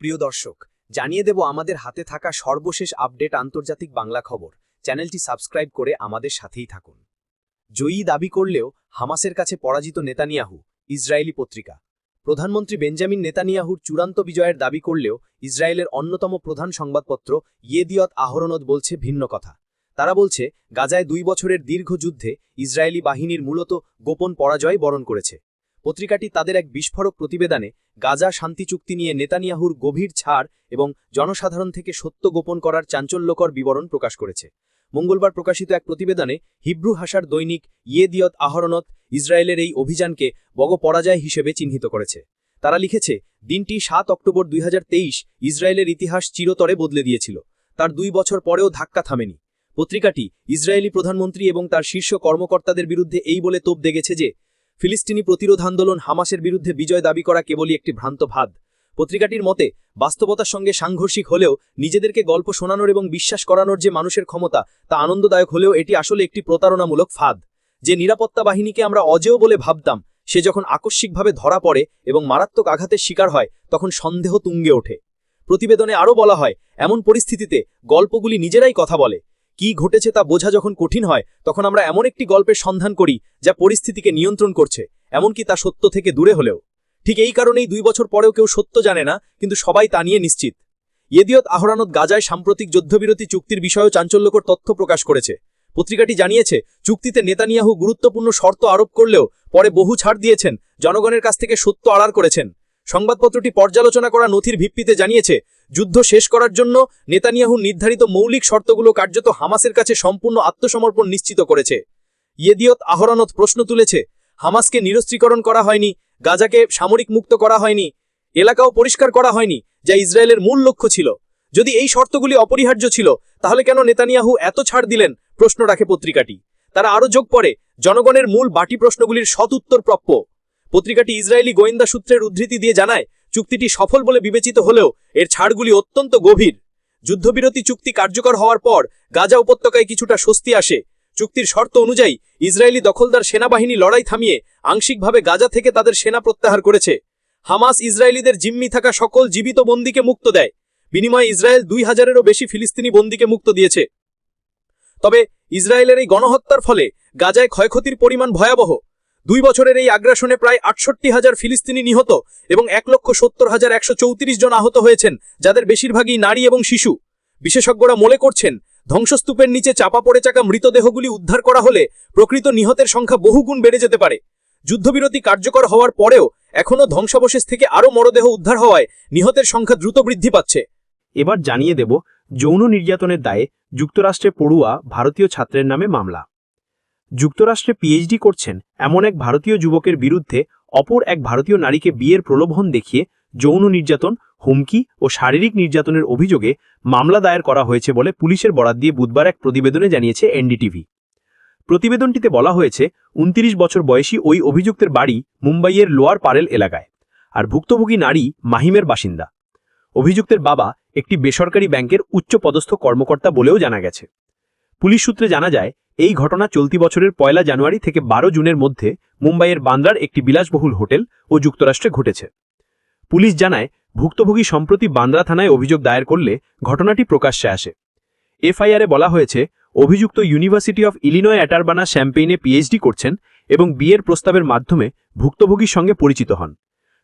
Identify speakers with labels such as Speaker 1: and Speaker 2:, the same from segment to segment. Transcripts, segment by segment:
Speaker 1: প্রিয় দর্শক, জানিয়ে দেব আমাদের হাতে থাকা সর্বশেষ আপডেট আন্তর্জাতিক বাংলা খবর। চ্যানেলটি সাবস্ক্রাইব করে আমাদের সাথেই থাকুন। জয়ী দাবি করলেও হামাসের কাছে পরাজিত নেতানিয়াহু, ইসরায়েলি পত্রিকা। প্রধানমন্ত্রী বেঞ্জামিন নেতানিয়াহুর চূড়ান্ত বিজয়ের দাবি করলেও ইসরায়েলের অন্যতম প্রধান সংবাদপত্র ইয়েদিয়ত আহরনদ বলছে ভিন্ন কথা। তারা বলছে, গাজায় দুই বছরের দীর্ঘ যুদ্ধে ইসরায়েলি বাহিনীর মূলত গোপন পরাজয় বরণ করেছে। পত্রিকাটি তাদের এক বিস্ফোরক প্রতিবেদনে গাজা শান্তি চুক্তি নিয়ে নেতানিয়াহুর গভীর ছাড় এবং জনসাধারণ থেকে সত্য গোপন করার চাঞ্চল্যকর বিবরণ প্রকাশ করেছে। মঙ্গলবার প্রকাশিত এক প্রতিবেদনে হিব্রু ভাষার দৈনিক ইয়েদিয়ত আহরণত ইসরায়েলের এই অভিযানকে বগ পরাজয় হিসেবে চিহ্নিত করেছে। তারা লিখেছে, দিনটি সাত অক্টোবর দুই হাজার তেইশ ইসরায়েলের ইতিহাস চিরতরে বদলে দিয়েছিল। তার দুই বছর পরেও ধাক্কা থামেনি। পত্রিকাটি ইসরায়েলি প্রধানমন্ত্রী এবং তার শীর্ষ কর্মকর্তাদের বিরুদ্ধে এই বলে তোপ দেগেছে যে ফিলিস্তিনি প্রতিরোধ আন্দোলন হামাসের বিরুদ্ধে বিজয় দাবি করা কেবলই একটি ভ্রান্ত ভাদ পত্রিকাটির মতে, বাস্তবতার সঙ্গে সাংঘর্ষিক হলেও নিজেদেরকে গল্প শোনানোর এবং বিশ্বাস করানোর যে মানুষের ক্ষমতা, তা আনন্দদায়ক হলেও এটি আসলে একটি প্রতারণামূলক ফাঁদ। যে নিরাপত্তা বাহিনীকে আমরা অজেয় বলে ভাবতাম, সে যখন আকস্মিকভাবে ধরা পড়ে এবং মারাত্মক আঘাতের শিকার হয়, তখন সন্দেহ তুঙ্গে ওঠে। প্রতিবেদনে আরও বলা হয়, এমন পরিস্থিতিতে গল্পগুলি নিজেরাই কথা বলে। কি ঘটেছে তা বোঝা যখন কঠিন হয়, তখন আমরা এমন একটি গল্পের সন্ধান করি, যা পরিস্থিতিকে নিয়ন্ত্রণ করছে, এমনকি তা সত্য থেকে দূরে হলেও। ঠিক এই কারণেই দুই বছর পরেও কেউ সত্য জানে না, কিন্তু সবাই তা নিয়ে নিশ্চিত। ইয়েদিয়ত আহরানত গাজায় সাম্প্রতিক যুদ্ধবিরতি চুক্তির বিষয়েও চাঞ্চল্যকর তথ্য প্রকাশ করেছে। পত্রিকাটি জানিয়েছে, চুক্তিতে নেতানিয়াহু গুরুত্বপূর্ণ শর্ত আরোপ করলেও পরে বহু ছাড় দিয়েছেন, জনগণের কাছ থেকে সত্য আড়ার করেছেন। সংবাদপত্রটি পর্যালোচনা করা নথির ভিত্তিতে জানিয়েছে যুদ্ধ শেষ করার জন্য নেতানিয়াহু নির্ধারিত মৌলিক শর্তগুলো কার্যত হামাসের কাছে সম্পূর্ণ আত্মসমর্পণ নিশ্চিত করেছে। ইয়েদিয়ত আহরানত প্রশ্ন তুলেছে, হামাসকে নিরস্ত্রীকরণ করা হয়নি, গাজাকে সামরিক মুক্ত করা হয়নি, এলাকাও পরিষ্কার করা হয়নি, যা ইসরায়েলের মূল লক্ষ্য ছিল। যদি এই শর্তগুলি অপরিহার্য ছিল, তাহলে কেন নেতানিয়াহু এত ছাড় দিলেন? প্রশ্ন রাখে পত্রিকাটি। তারা আরও যোগ করে জনগণের মূল বাটি প্রশ্নগুলির সৎ উত্তর প্রাপ্য। পত্রিকাটি ইসরায়েলি গোয়েন্দা সূত্রের উদ্ধৃতি দিয়ে জানায় চুক্তিটি সফল বলে বিবেচিত হলেও এর ছাড়গুলি অত্যন্ত গভীর। যুদ্ধবিরতি চুক্তি কার্যকর হওয়ার পর গাজা উপত্যকায় কিছুটা স্বস্তি আসে। চুক্তির শর্ত অনুযায়ী ইসরায়েলি দখলদার সেনাবাহিনী লড়াই থামিয়ে আংশিকভাবে গাজা থেকে তাদের সেনা প্রত্যাহার করেছে। হামাস ইসরায়েলিদের জিম্মি থাকা সকল জীবিত বন্দীকে মুক্ত দেয়। বিনিময়ে ইসরায়েল দুই হাজারেরও বেশি ফিলিস্তিনি বন্দীকে মুক্ত দিয়েছে। তবে ইসরায়েলের এই গণহত্যার ফলে গাজায় ক্ষয়ক্ষতির পরিমাণ ভয়াবহ। দুই বছরের এই আগ্রাসনে প্রায় আটষট্টি হাজার ফিলিস্তিনি নিহত এবং এক লক্ষ সত্তর হাজার একশো চৌত্রিশ জন আহত হয়েছেন, যাদের বেশিরভাগই নারী এবং শিশু। বিশেষজ্ঞরা মনে করছেন, ধ্বংসস্তূপের নিচে চাপা পড়ে চাকা মৃতদেহগুলি উদ্ধার করা হলে প্রকৃত নিহতের সংখ্যা বহুগুণ বেড়ে যেতে পারে। যুদ্ধবিরতি কার্যকর হওয়ার পরেও এখনও ধ্বংসাবশেষ থেকে আরও মরদেহ উদ্ধার হওয়ায় নিহতের সংখ্যা দ্রুত বৃদ্ধি পাচ্ছে।
Speaker 2: এবার জানিয়ে দেব, যৌন নির্যাতনের দায়ে যুক্তরাষ্ট্রে পড়ুয়া ভারতীয় ছাত্রের নামে মামলা। যুক্তরাষ্ট্রে পিএইচডি করছেন এমন এক ভারতীয় যুবকের বিরুদ্ধে অপর এক ভারতীয় নারীকে বিয়ের প্রলোভন দেখিয়ে যৌন নির্যাতন, হুমকি ও শারীরিক নির্যাতনের অভিযোগে মামলা দায়ের করা হয়েছে বলে পুলিশের বরাত দিয়ে বুধবার এক প্রতিবেদনে জানিয়েছে এনডিটিভি। প্রতিবেদনটিতে বলা হয়েছে, উনত্রিশ বছর বয়সী ওই অভিযুক্তের বাড়ি মুম্বাইয়ের লোয়ার পারেল এলাকায় আর ভুক্তভোগী নারী মাহিমের বাসিন্দা। অভিযুক্তের বাবা একটি বেসরকারি ব্যাংকের উচ্চপদস্থ কর্মকর্তা বলেও জানা গেছে। পুলিশ সূত্রে জানা যায় এই ঘটনা চলতি বছরের পয়লা জানুয়ারি থেকে বারো জুনের মধ্যে মুম্বাইয়ের বান্দ্রার একটি বিলাসবহুল হোটেল ও যুক্তরাষ্ট্রে ঘটেছে। পুলিশ জানায়, ভুক্তভোগী সম্প্রতি বান্দ্রা থানায় অভিযোগ দায়ের করলে ঘটনাটি প্রকাশ্যে আসে। এফআইআরে বলা হয়েছে, অভিযুক্ত ইউনিভার্সিটি অফ ইলিনয় অ্যাটারবানা শ্যাম্পেইনে পিএইচডি করছেন এবং বিয়ের প্রস্তাবের মাধ্যমে ভুক্তভোগীর সঙ্গে পরিচিত হন।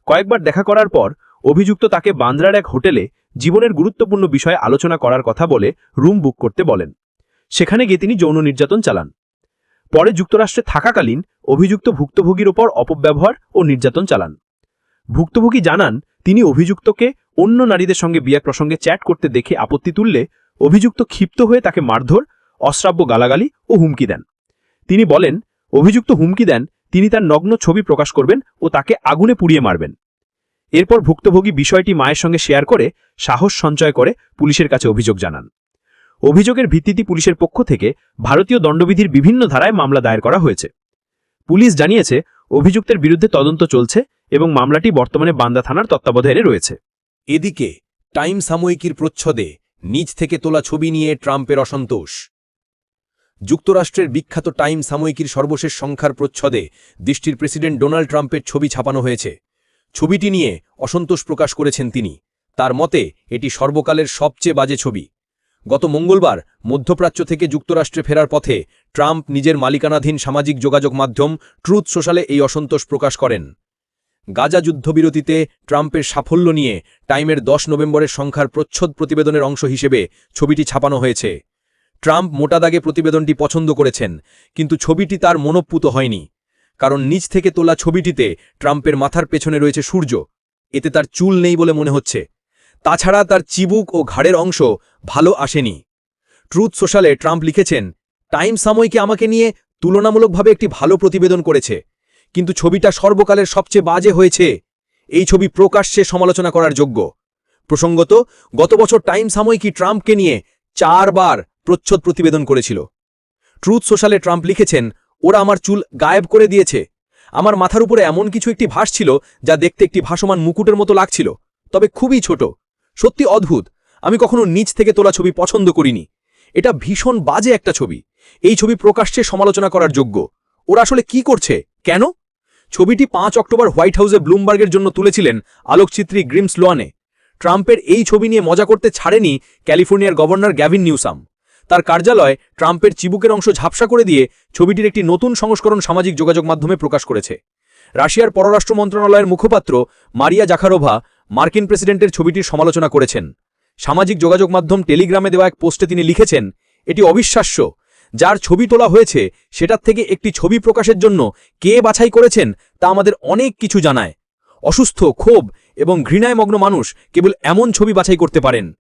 Speaker 2: কয়েকবার দেখা করার পর, অভিযুক্ত তাকে বান্দ্রার এক হোটেলে জীবনের গুরুত্বপূর্ণ বিষয়ে আলোচনা করার কথা বলে রুম বুক করতে বলেন। সেখানে গিয়ে তিনি যৌন নির্যাতন চালান। পরে যুক্তরাষ্ট্রে থাকাকালীন অভিযুক্ত ভুক্তভোগীর ওপর অপব্যবহার ও নির্যাতন চালান। ভুক্তভোগী জানান, তিনি অভিযুক্তকে অন্য নারীদের সঙ্গে বিয়ে প্রসঙ্গে চ্যাট করতে দেখে আপত্তি তুললে অভিযুক্ত ক্ষিপ্ত হয়ে তাকে মারধর, অশ্রাব্য গালাগালি ও হুমকি দেন। তিনি বলেন, অভিযুক্ত হুমকি দেন, তিনি তার নগ্ন ছবি প্রকাশ করবেন ও তাকে আগুনে পুড়িয়ে মারবেন। এরপর ভুক্তভোগী বিষয়টি মায়ের সঙ্গে শেয়ার করে সাহস সঞ্চয় করে পুলিশের কাছে অভিযোগ জানান। অভিযোগের ভিত্তিতে পুলিশের পক্ষ থেকে ভারতীয় দণ্ডবিধির বিভিন্ন ধারায় মামলা দায়ের করা হয়েছে। পুলিশ জানিয়েছে, অভিযুক্তের বিরুদ্ধে তদন্ত চলছে এবং মামলাটি বর্তমানে বান্দা থানার তত্ত্বাবধানে রয়েছে।
Speaker 3: এদিকে, টাইম সাময়িকীর প্রচ্ছদে নিজ থেকে তোলা ছবি নিয়ে ট্রাম্পের অসন্তোষ। যুক্তরাষ্ট্রের বিখ্যাত টাইম সাময়িকীর সর্বশেষ সংখ্যার প্রচ্ছদে দেশটির প্রেসিডেন্ট ডোনাল্ড ট্রাম্পের ছবি ছাপানো হয়েছে। ছবিটি নিয়ে অসন্তোষ প্রকাশ করেছেন তিনি। তার মতে, এটি সর্বকালের সবচেয়ে বাজে ছবি। গত মঙ্গলবার মধ্যপ্রাচ্য থেকে যুক্তরাষ্ট্রে ফেরার পথে ট্রাম্প নিজের মালিকানাধীন সামাজিক যোগাযোগ মাধ্যম ট্রুথ সোশ্যালে এই অসন্তোষ প্রকাশ করেন। গাজা যুদ্ধবিরতিতে ট্রাম্পের সাফল্য নিয়ে টাইমের দশ নভেম্বরের সংখ্যার প্রচ্ছদ প্রতিবেদনের অংশ হিসেবে ছবিটি ছাপানো হয়েছে। ট্রাম্প মোটা দাগে প্রতিবেদনটি পছন্দ করেছেন, কিন্তু ছবিটি তার মনোপুত হয়নি, কারণ নিচ থেকে তোলা ছবিটিতে ট্রাম্পের মাথার পেছনে রয়েছে সূর্য, এতে তার চুল নেই বলে মনে হচ্ছে। তাছাড়া তার চিবুক ও ঘাড়ের অংশ ভালো আসেনি। ট্রুথ সোশ্যালে ট্রাম্প লিখেছেন, টাইম সাময়িকী আমাকে নিয়ে তুলনামূলকভাবে একটি ভালো প্রতিবেদন করেছে, কিন্তু ছবিটা সর্বকালের সবচেয়ে বাজে হয়েছে। এই ছবি প্রকাশ্যে সমালোচনা করার যোগ্য। প্রসঙ্গত, গত বছর টাইম সাময়িকী ট্রাম্পকে নিয়ে চারবার প্রচ্ছদ প্রতিবেদন করেছিল। ট্রুথ সোশ্যালে ট্রাম্প লিখেছেন, ওরা আমার চুল গায়েব করে দিয়েছে। আমার মাথার উপরে এমন কিছু একটি ভাস ছিল যা দেখতে একটি ভাসমান মুকুটের মতো লাগছিল, তবে খুবই ছোট। সত্যি অদ্ভুত। আমি কখনো নিচ থেকে তোলা ছবি পছন্দ করিনি। এটা ভীষণ বাজে একটা ছবি। এই ছবি প্রকাশ্যে সমালোচনা করার যোগ্য। ওরা আসলে কি করছে? কেন? ছবিটি পাঁচ অক্টোবর হোয়াইট হাউসে ব্লুমবার্গের জন্য তুলেছিলেন আলোকচিত্রী গ্রিমস লোয়ানে। ট্রাম্পের এই ছবি নিয়ে মজা করতে ছাড়েনি ক্যালিফোর্নিয়ার গভর্নর গ্যাভিন নিউসাম। তার কার্যালয় ট্রাম্পের চিবুকের অংশ ঝাপসা করে দিয়ে ছবিটির একটি নতুন সংস্করণ সামাজিক যোগাযোগ মাধ্যমে প্রকাশ করেছে। রাশিয়ার পররাষ্ট্র মন্ত্রণালয়ের মুখপাত্র মারিয়া জাখারোভা মার্কিন প্রেসিডেন্টের ছবিটির সমালোচনা করেছেন। সামাজিক যোগাযোগ মাধ্যম টেলিগ্রামে দেওয়া এক পোস্টে তিনি লিখেছেন, এটি অবিশ্বাস্য। যার ছবি তোলা হয়েছে, সেটার থেকে একটি ছবি প্রকাশের জন্য কে বাছাই করেছেন, তা আমাদের অনেক কিছু জানায়। অসুস্থ, ক্ষোভ এবং ঘৃণায় মগ্ন মানুষ কেবল এমন ছবি বাছাই করতে পারেন।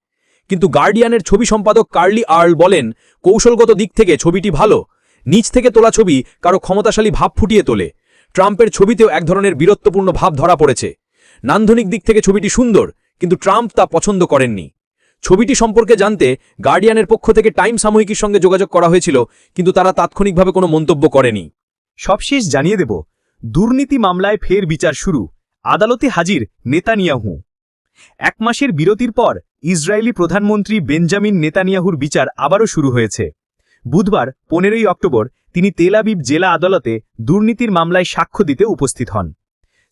Speaker 3: কিন্তু গার্ডিয়ানের ছবি সম্পাদক কার্লি আর্ল বলেন, কৌশলগত দিক থেকে ছবিটি ভালো। নিচ থেকে তোলা ছবি কারও ক্ষমতাশালী ভাব ফুটিয়ে তোলে। ট্রাম্পের ছবিতেও এক ধরনের বীরত্বপূর্ণ ভাব ধরা পড়েছে। নান্দনিক দিক থেকে ছবিটি সুন্দর, কিন্তু ট্রাম্প তা পছন্দ করেননি। ছবিটি সম্পর্কে জানতে গার্ডিয়ানের পক্ষ থেকে টাইম সাময়িকীর সঙ্গে যোগাযোগ করা হয়েছিল, কিন্তু তারা তাৎক্ষণিকভাবে কোনো মন্তব্য করেনি।
Speaker 2: সবশেষ জানিয়ে দেব, দুর্নীতি মামলায় ফের বিচার শুরু, আদালতে হাজির নেতানিয়াহু। এক মাসের বিরতির পর ইসরায়েলি প্রধানমন্ত্রী বেঞ্জামিন নেতানিয়াহুর বিচার আবারও শুরু হয়েছে। বুধবার, পনেরোই অক্টোবর, তিনি তেলাবিব জেলা আদালতে দুর্নীতির মামলায় সাক্ষ্য দিতে উপস্থিত হন।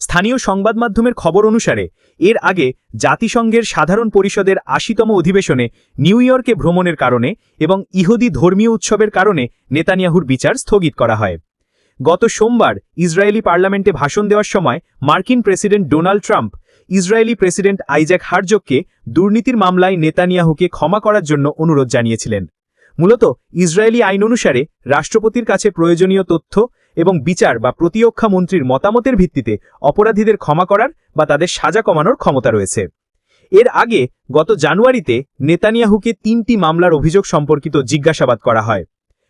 Speaker 2: স্থানীয় সংবাদ মাধ্যমের খবর অনুসারে, এর আগে জাতিসংঘের সাধারণ পরিষদের আশিতম অধিবেশনে নিউ ইয়র্কে ভ্রমণের কারণে এবং ইহুদি ধর্মীয় উৎসবের কারণে নেতানিয়াহুর বিচার স্থগিত করা হয়। গত সোমবার ইসরায়েলি পার্লামেন্টে ভাষণ দেওয়ার সময় মার্কিন president Donald Trump Israeli president Isaac হারজককে দুর্নীতির মামলায় নেতানিয়াহুকে ক্ষমা করার জন্য অনুরোধ জানিয়েছিলেন। মূলত ইসরায়েলি আইন অনুসারে রাষ্ট্রপতির কাছে প্রয়োজনীয় তথ্য এবং বিচার বা প্রতিরক্ষা মন্ত্রীর মতামতের ভিত্তিতে অপরাধীদের ক্ষমা করার বা তাদের সাজা কমানোর ক্ষমতা রয়েছে। এর আগে গত জানুয়ারিতে নেতানিয়াহুকে তিনটি মামলার অভিযোগ সম্পর্কিত জিজ্ঞাসাবাদ করা হয়।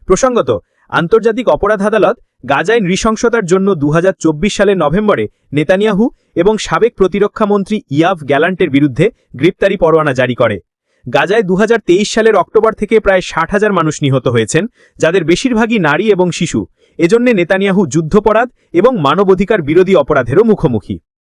Speaker 2: প্রসঙ্গত, আন্তর্জাতিক অপরাধ আদালত গাজায় নৃশংসতার জন্য দু হাজার চব্বিশ সালের নভেম্বরে নেতানিয়াহু এবং সাবেক প্রতিরক্ষা মন্ত্রী ইয়াভ গ্যালান্টের বিরুদ্ধে গ্রেপ্তারি পরোয়ানা জারি করে। গাজায় দু হাজার তেইশ সালের অক্টোবর থেকে প্রায় ষাট হাজার মানুষ নিহত হয়েছেন, যাদের বেশিরভাগই নারী এবং শিশু। এজন্য নেতানিয়াহু যুদ্ধপরাধ এবং মানবাধিকার বিরোধী অপরাধেরও মুখোমুখি।